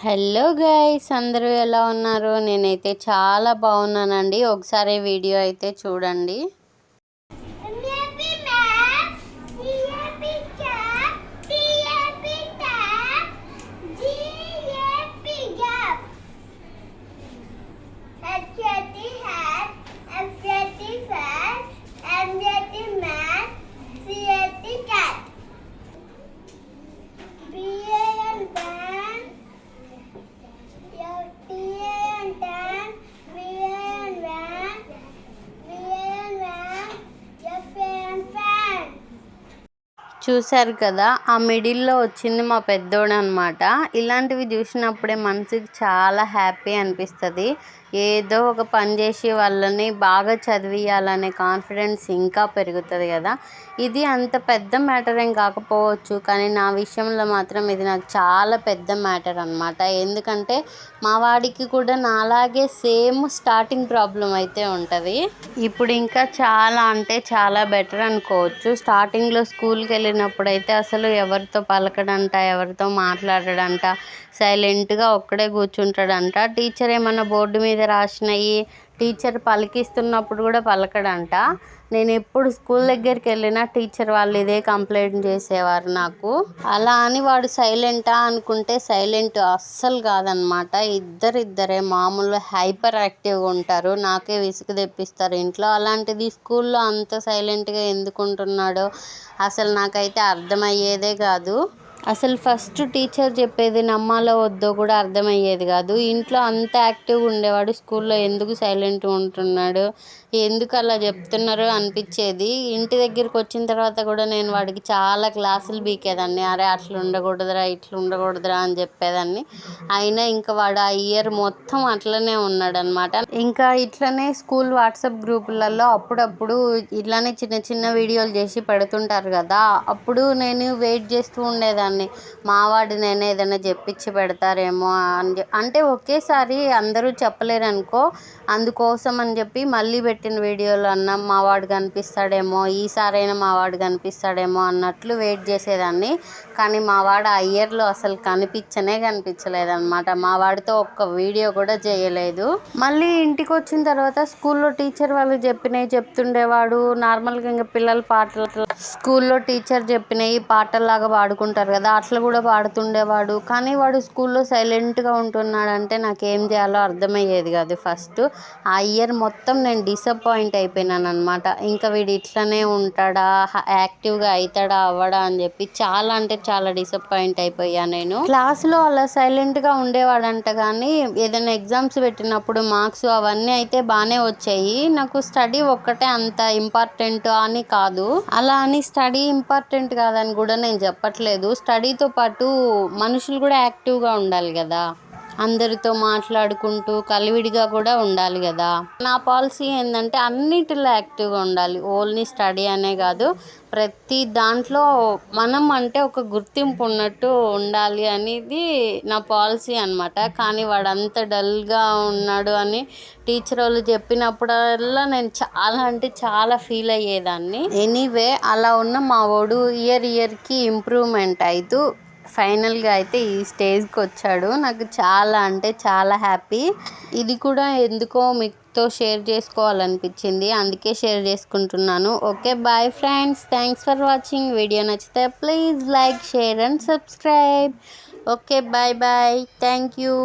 Hello guys అందరూ ఎలా ఉన్నారు? నేనైతే చాలా బాగున్నానండి. ఒకసారి వీడియో అయితే చూడండి. చూశారు కదా ఆ మిడిల్లో వచ్చింది మా పెద్దోడు అనమాట ఇలాంటివి చూసినప్పుడే మనసుకి చాలా హ్యాపీ అనిపిస్తుంది. ఏదో ఒక పని చేసి వాళ్ళని బాగా చదివియాలనే కాన్ఫిడెన్స్ ఇంకా పెరుగుతుంది కదా. ఇది అంత పెద్ద మ్యాటర్ ఏం కాకపోవచ్చు కానీ నా విషయంలో మాత్రం ఇది నాకు చాలా పెద్ద మ్యాటర్ అనమాట ఎందుకంటే మా వాడికి కూడా నాలాగే సేమ్ స్టార్టింగ్ ప్రాబ్లం అయితే ఉంటుంది. ఇప్పుడు ఇంకా చాలా అంటే చాలా బెటర్ అనుకోవచ్చు. స్టార్టింగ్లో స్కూల్కి వెళ్ళిన అయితే అసలు ఎవరితో పలకడంట ఎవరితో మాట్లాడడంట సైలెంట్గా ఒక్కడే కూర్చుంటాడంట. టీచర్ ఏమన్నా బోర్డు మీద రాసినవి టీచర్ పలికిస్తున్నప్పుడు కూడా పలకడంట. నేను ఎప్పుడు స్కూల్ దగ్గరికి వెళ్ళినా టీచర్ వాళ్ళు ఇదే కంప్లైంట్ చేసేవారు నాకు. అలా అని వాడు సైలెంటా అనుకుంటే సైలెంట్ అస్సలు కాదనమాట. ఇద్దరిద్దరే మామూలు హైపర్ యాక్టివ్గా ఉంటారు. నాకే విసుగు తెప్పిస్తారు. ఇంట్లో అలాంటిది స్కూల్లో అంత సైలెంట్గా ఎందుకుంటున్నాడో అసలు నాకైతే అర్థమయ్యేదే కాదు. అసలు ఫస్ట్ టీచర్ చెప్పేది నమ్మాలో వద్దో కూడా అర్థమయ్యేది కాదు. ఇంట్లో అంత యాక్టివ్గా ఉండేవాడు స్కూల్లో ఎందుకు సైలెంట్గా ఉంటున్నాడు ఎందుకు అలా చెప్తున్నారు అనిపించేది. ఇంటి దగ్గరికి వచ్చిన తర్వాత కూడా నేను వాడికి చాలా క్లాసులు బీకేదాన్ని. అరే అట్లా ఉండకూడదురా ఇట్లా ఉండకూడదురా అని చెప్పేదాన్ని. అయినా ఇంకా వాడు ఆ ఇయర్ మొత్తం అట్లనే ఉన్నాడనమాట ఇంకా ఇట్లనే స్కూల్ వాట్సాప్ గ్రూపులలో అప్పుడప్పుడు ఇట్లానే చిన్న చిన్న వీడియోలు చేసి పెడుతుంటారు కదా. అప్పుడు నేను వెయిట్ చేస్తూ ఉండేదాన్ని. మావాడు నేను ఏదైనా చెప్పించి పెడతారేమో అని అంటే ఒకేసారి అందరూ చెప్పలేరు అనుకో అందుకోసం అని చెప్పి మళ్ళీ పెట్టిన వీడియోలు అన్న మావాడు కనిపిస్తాడేమో ఈసారైనా మావాడు కనిపిస్తాడేమో అన్నట్లు వెయిట్ చేసేదాన్ని. కానీ మావాడు ఆ ఇయర్లో అసలు కనిపించనే కనిపించలేదన్నమాట. మా వాడితో ఒక్క వీడియో కూడా చేయలేదు. మళ్ళీ ఇంటికి వచ్చిన తర్వాత స్కూల్లో టీచర్ వాళ్ళు చెప్పినవి చెప్తుండేవాడు. నార్మల్గా ఇంకా పిల్లలు పాటలు స్కూల్లో టీచర్ చెప్పినవి పాటల్లాగా పాడుకుంటారు కదా అట్లా కూడా పాడుతుండేవాడు. కానీ వాడు స్కూల్లో సైలెంట్గా ఉంటున్నాడంటే నాకు ఏం చేయాలో అర్థమయ్యేది కాదు. ఫస్ట్ ఆ ఇయర్ మొత్తం నేను డిసప్పాయింట్ అయిపోయినాను అనమాట ఇంకా వీడు ఇట్లనే ఉంటాడా యాక్టివ్గా అవుతాడా అవ్వడా అని చెప్పి చాలా అంటే చాలా డిసప్పాయింట్ అయిపోయా నేను. క్లాస్లో అలా సైలెంట్గా ఉండేవాడంట కానీ ఏదైనా ఎగ్జామ్స్ పెట్టినప్పుడు మార్క్స్ అవన్నీ అయితే బాగానే వచ్చాయి. నాకు స్టడీ ఒక్కటే అంత ఇంపార్టెంట్ అని కాదు. అలా అని స్టడీ ఇంపార్టెంట్ కాదని కూడా నేను చెప్పట్లేదు. స్టడీతో పాటు మనుషులు కూడా యాక్టివ్గా ఉండాలి కదా. అందరితో మాట్లాడుకుంటూ కలివిడిగా కూడా ఉండాలి కదా. నా పాలసీ ఏంటంటే అన్నిటిలో యాక్టివ్గా ఉండాలి. ఓన్లీ స్టడీ అనే కాదు ప్రతి దాంట్లో మనం అంటే ఒక గుర్తింపు ఉన్నట్టు ఉండాలి అనేది నా పాలసీ అనమాట కానీ వాడు అంత డల్గా ఉన్నాడు అని టీచర్ వాళ్ళు చెప్పినప్పుడల్లా నేను చాలా అంటే చాలా ఫీల్ అయ్యేదాన్ని. ఎనీవే అలా ఉన్న మా వాడు ఇయర్ ఇయర్కి ఇంప్రూవ్మెంట్ అవుతూ ఫైనల్గా అయితే ఈ స్టేజ్కి వచ్చాడు నాకు చాలా అంటే చాలా హ్యాపీ. ఇది కూడా ఎందుకో మీతో షేర్ చేసుకోవాలనిపించింది. అందుకే షేర్ చేసుకుంటున్నాను. Okay bye friends. Thanks for watching. Video నచ్చితే please like share and subscribe. Okay bye bye. Thank you.